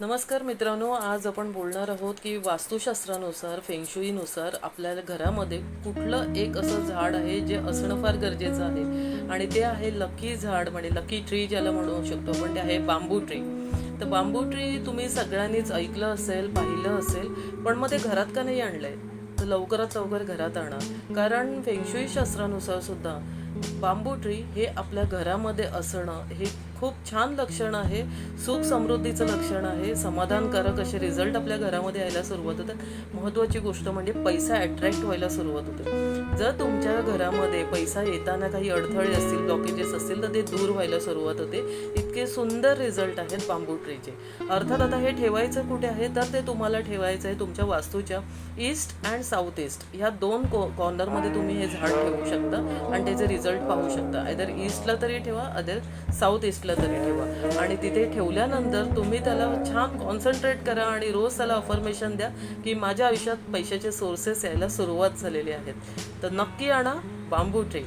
नमस्कार मित्रांनो आज आपण बोलणार आहोत की वास्तुशास्त्रानुसार फेंगशुईनुसार आपल्या घरामध्ये कुठलं एक असं झाड आहे जे असणं फार गरजेचं आहे. आणि ते आहे लकी झाड म्हणजे लकी ट्री ज्याला म्हणू शकतो आपण ते आहे बांबू ट्री तर बांबू ट्री तुम्ही सगळ्यांनीच ऐकलं असेल पाहिलं असेल पण मग ते घरात का नाही आणलंय? तर लवकरात लवकर घरात आणा. कारण फेंगशुई शास्त्रानुसार सुद्धा बांबू ट्री हे आपल्या घरामध्ये असणं हे खूप छान लक्षण आहे. सुख समृद्धीचं लक्षण आहे. समाधानकारक असे रिझल्ट आपल्या घरामध्ये यायला सुरुवात होतात. महत्त्वाची गोष्ट म्हणजे पैसा अट्रॅक्ट व्हायला सुरुवात होते. जर तुमच्या घरामध्ये पैसा येताना काही अडथळे असतील ब्लॉकेजेस असतील तर ते दूर व्हायला सुरुवात होते. इतके सुंदर रिझल्ट आहेत बांबू ट्रीचे अर्थात आता हे ठेवायचं कुठे आहे? तर ते तुम्हाला ठेवायचं आहे तुमच्या वास्तूच्या ईस्ट अँड साऊथ ईस्ट ह्या दोन कॉर्नरमध्ये तुम्ही हे झाड ठेवू शकता. आणि त्याचे रिझल्ट पाहू शकता. आयदर ईस्टला तरी ठेवा अदर साऊथ ईस्टला तरी ठेवा. आणि तिथे ठेवल्यानंतर तुम्ही त्याला छान कॉन्सन्ट्रेट करा आणि रोज त्याला अफर्मेशन द्या की माझ्या आयुष्यात पैशाचे सोर्सेस यायला सुरुवात झालेली आहेत. तर नक्की आणा बांबू ट्री